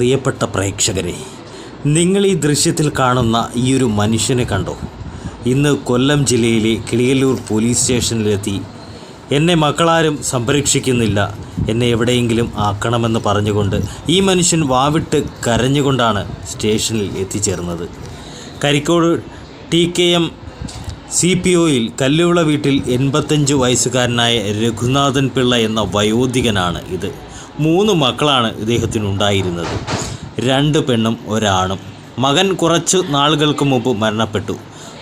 പ്രിയപ്പെട്ട പ്രേക്ഷകരെ നിങ്ങൾ ഈ ദൃശ്യത്തിൽ കാണുന്ന ഈ ഒരു മനുഷ്യനെ കണ്ടോ? ഇന്ന് കൊല്ലം ജില്ലയിലെ കിളിയല്ലൂർ പോലീസ് സ്റ്റേഷനിലെത്തി. എന്നെ മക്കളാരും സംരക്ഷിക്കുന്നില്ല. എന്നെ എവിടെയെങ്കിലും ആക്കണമെന്ന് പറഞ്ഞുകൊണ്ട് ഈ മനുഷ്യൻ വാവിട്ട് കരഞ്ഞുകൊണ്ടാണ് സ്റ്റേഷനിൽ എത്തിച്ചേർന്നത്. Karikode T K M C P ഒയിൽ Kalluvila വീട്ടിൽ എൺപത്തഞ്ച് വയസ്സുകാരനായ രഘുനാഥൻ പിള്ള എന്ന വയോധികനാണ് ഇത്. മൂന്ന് മക്കളാണ് ഇദ്ദേഹത്തിനുണ്ടായിരുന്നത്. രണ്ട് പെണ്ണും ഒരാണും. മകൻ കുറച്ച് നാളുകൾക്ക് മുമ്പ് മരണപ്പെട്ടു.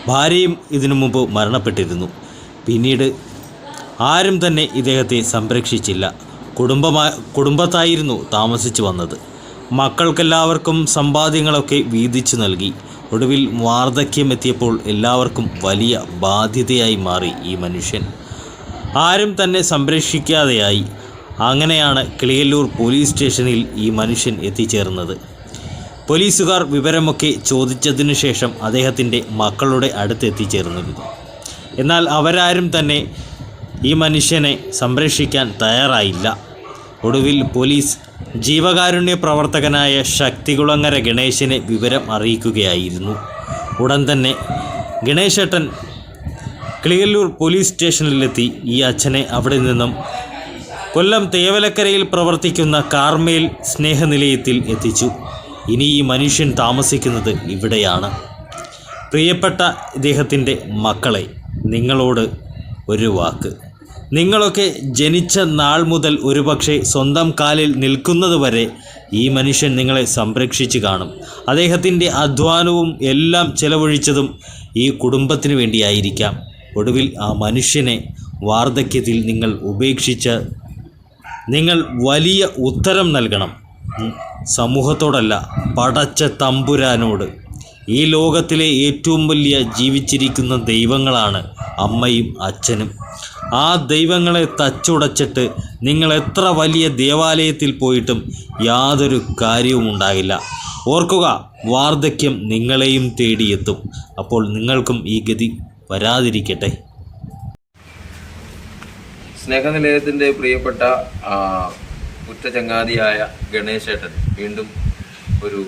ഭാര്യയും ഇതിനു മുമ്പ് മരണപ്പെട്ടിരുന്നു. പിന്നീട് ആരും തന്നെ ഇദ്ദേഹത്തെ സംരക്ഷിച്ചില്ല. കുടുംബമാ കുടുംബത്തായിരുന്നു താമസിച്ചു വന്നത്. മക്കൾക്കെല്ലാവർക്കും സമ്പാദ്യങ്ങളൊക്കെ വീതിച്ചു നൽകി. ഒടുവിൽ വാർദ്ധക്യം എത്തിയപ്പോൾ എല്ലാവർക്കും വലിയ ബാധ്യതയായി മാറി ഈ മനുഷ്യൻ. ആരും തന്നെ സംരക്ഷിക്കാതെയായി. അങ്ങനെയാണ് കിളിയല്ലൂർ പോലീസ് സ്റ്റേഷനിൽ ഈ മനുഷ്യൻ എത്തിച്ചേർന്നത്. പോലീസുകാർ വിവരമൊക്കെ ചോദിച്ചതിനു ശേഷം അദ്ദേഹത്തിന്റെ മക്കളുടെ അടുത്ത് എത്തിച്ചേർന്നിരുന്നു എന്നാൽ അവരാരും തന്നെ ഈ മനുഷ്യനെ സംരക്ഷിക്കാൻ തയ്യാറായില്ല. ഒടുവിൽ പോലീസ് ജീവകാരുണ്യ പ്രവർത്തകനായ ശക്തികുളങ്ങര ഗണേശനെ വിവരം അറിയിക്കുകയായിരുന്നു. ഉടൻ തന്നെ ഗണേശേട്ടൻ കിളിയല്ലൂർ പോലീസ് സ്റ്റേഷനിലെത്തി ഈ അച്ഛനെ അവിടെ നിന്നും കൊല്ലം തേവലക്കരയിൽ പ്രവർത്തിക്കുന്ന കാർമേൽ സ്നേഹനിലയത്തിൽ എത്തിച്ചു. ഇനി ഈ മനുഷ്യൻ താമസിക്കുന്നത് ഇവിടെയാണ്. പ്രിയപ്പെട്ട ഇദ്ദേഹത്തിന്റെ മക്കളെ നിങ്ങളോട് ഒരു വാക്ക്. നിങ്ങളൊക്കെ ജനിച്ച നാൾ മുതൽ ഒരുപക്ഷെ സ്വന്തം കാലിൽ നിൽക്കുന്നത് വരെ ഈ മനുഷ്യൻ നിങ്ങളെ സംരക്ഷിച്ചു കാണും. അദ്ദേഹത്തിന്റെ അധ്വാനവും എല്ലാം ചെലവഴിച്ചതും ഈ കുടുംബത്തിന് വേണ്ടിയായിരിക്കാം. ഒടുവിൽ ആ മനുഷ്യനെ വാർദ്ധക്യത്തിൽ നിങ്ങൾ ഉപേക്ഷിച്ച നിങ്ങൾ വലിയ ഉത്തരം നൽകണം. സമൂഹത്തോടല്ല പടച്ച തമ്പുരാനോട്. ഈ ലോകത്തിലെ ഏറ്റവും വലിയ ജീവിച്ചിരിക്കുന്ന ദൈവങ്ങളാണ് അമ്മയും അച്ഛനും. ആ ദൈവങ്ങളെ തച്ചുടച്ചിട്ട് നിങ്ങൾ എത്ര വലിയ ദേവാലയത്തിൽ പോയിട്ടും യാതൊരു കാര്യവും ഉണ്ടാകില്ല. ഓർക്കുക വാർദ്ധക്യം നിങ്ങളെയും തേടിയെത്തും. അപ്പോൾ നിങ്ങൾക്കും ഈ ഗതി വരാതിരിക്കട്ടെ. സ്നേഹനിലയത്തിന്റെ പ്രിയപ്പെട്ട കുറ്റചങ്ങാതിയായ ഗണേശേട്ടൻ വീണ്ടും ഒരു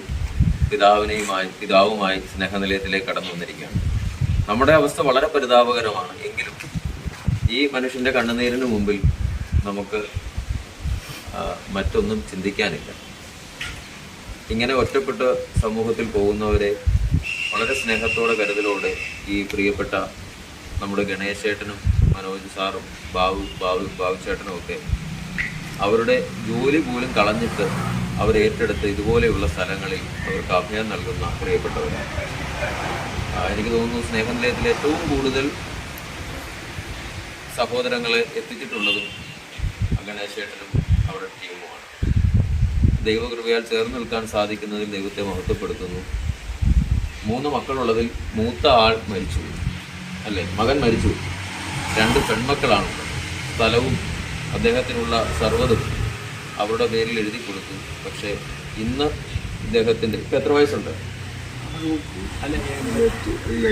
പിതാവിനെയുമായി പിതാവുമായി സ്നേഹനിലയത്തിലേക്ക് കടന്നു വന്നിരിക്കുകയാണ്. നമ്മുടെ അവസ്ഥ വളരെ പരിതാപകരമാണ്. എങ്കിലും ഈ മനുഷ്യന്റെ കണ്ണുനീരിന് മുമ്പിൽ നമുക്ക് മറ്റൊന്നും ചിന്തിക്കാനില്ല. ഇങ്ങനെ ഒറ്റപ്പെട്ട് സമൂഹത്തിൽ പോകുന്നവരെ വളരെ സ്നേഹത്തോടെ കരുതലോടെ ഈ പ്രിയപ്പെട്ട നമ്മുടെ ഗണേശേട്ടനും മനോജ് സാറും ബാബു ബാബു ബാബു ചേട്ടനും ഒക്കെ അവരുടെ ജോലി പോലും കളഞ്ഞിട്ട് അവർ ഏറ്റെടുത്ത് ഇതുപോലെയുള്ള സ്ഥലങ്ങളിൽ അവർക്ക് അഭയം നൽകുന്ന പ്രിയപ്പെട്ടവരാണ് എനിക്ക് തോന്നുന്നു സ്നേഹനിലയത്തിൽ ഏറ്റവും കൂടുതൽ സഹോദരങ്ങളെ എത്തിച്ചിട്ടുള്ളതും ഗണേശേട്ടനും അവരുടെ ടീമുമാണ്. ദൈവകൃപയാൽ ചേർന്ന് നിൽക്കാൻ സാധിക്കുന്നതിൽ ദൈവത്തെ മഹത്വപ്പെടുത്തുന്നു. മൂന്ന് മക്കളുള്ളതിൽ മൂത്ത ആൾ മരിച്ചു. അല്ലേ? മകൻ മരിച്ചു. രണ്ട് പെൺമക്കളാണ്. സ്ഥലവും അദ്ദേഹത്തിനുള്ള സർവതും അവരുടെ പേരിൽ എഴുതി കൊടുത്തു. പക്ഷേ ഇന്ന് ഇദ്ദേഹത്തിന്റെ ഇപ്പം എത്ര വയസ്സുണ്ട്?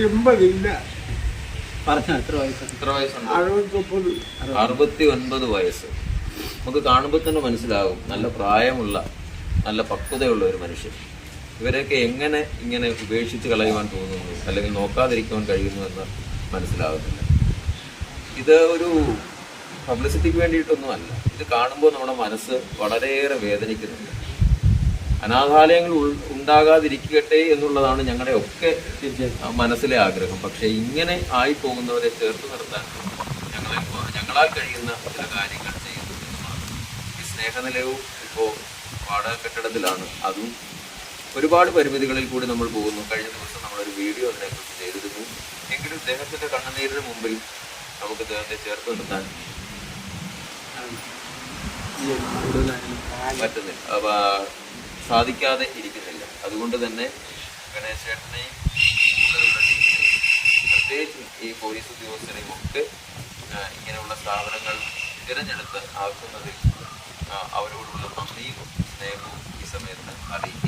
എൺപതില്ല എത്ര വയസ്സ് എത്ര വയസ്സുണ്ട്? അറുപത്തി ഒൻപത് വയസ്സ്. നമുക്ക് കാണുമ്പോൾ തന്നെ മനസ്സിലാകും. നല്ല പ്രായമുള്ള നല്ല പക്വതയുള്ള ഒരു മനുഷ്യൻ. ഇവരെയൊക്കെ എങ്ങനെ ഇങ്ങനെ ഉപേക്ഷിച്ച് കളയുവാൻ തോന്നുന്നു? അല്ലെങ്കിൽ നോക്കാതിരിക്കുവാൻ കഴിയുന്നു എന്ന് മനസ്സിലാകുന്നില്ല. ഇത് ഒരു പബ്ലിസിറ്റിക്ക് വേണ്ടിയിട്ടൊന്നും അല്ല. ഇത് കാണുമ്പോൾ നമ്മുടെ മനസ്സ് വളരെയേറെ വേദനിക്കുന്നുണ്ട്. അനാഥാലയങ്ങൾ ഉണ്ടാകാതിരിക്കട്ടെ എന്നുള്ളതാണ് ഞങ്ങളുടെ ഒക്കെ മനസ്സിലെ ആഗ്രഹം. പക്ഷേ ഇങ്ങനെ ആയി പോകുന്നവരെ ചേർത്ത് നിർത്താൻ ഞങ്ങളെ ഞങ്ങളാൽ കഴിയുന്ന ചില കാര്യങ്ങൾ ചെയ്യുന്നു എന്നുള്ളതാണ്. ഈ സ്നേഹനിലയവും ഇപ്പോൾ വാടക കെട്ടിടത്തിലാണ്. അതും ഒരുപാട് പരിമിതികളിൽ കൂടി നമ്മൾ പോകുന്നു. കഴിഞ്ഞ ദിവസം നമ്മളൊരു വീഡിയോ അതിനെക്കുറിച്ച് ചെയ്തിരുന്നു. എങ്കിലും ഇദ്ദേഹത്തിന്റെ കണ്ണുനീരിന് മുമ്പിൽ നമുക്ക് ചേർത്ത് നിർത്താൻ പറ്റുന്നില്ല. അപ്പൊ സാധിക്കാതെ ഇരിക്കുന്നില്ല. അതുകൊണ്ട് തന്നെ ഗണേശേട്ടനെയും പ്രത്യേകിച്ചും ഈ പോലീസ് ഉദ്യോഗസ്ഥരെയും ഒക്കെ ഇങ്ങനെയുള്ള സ്ഥാപനങ്ങൾ തിരഞ്ഞെടുത്ത് ആക്കുന്നതിൽ അവരോടുള്ള നന്ദിയും സ്നേഹവും ഈ സമയത്ത് അറിയിക്കുകയും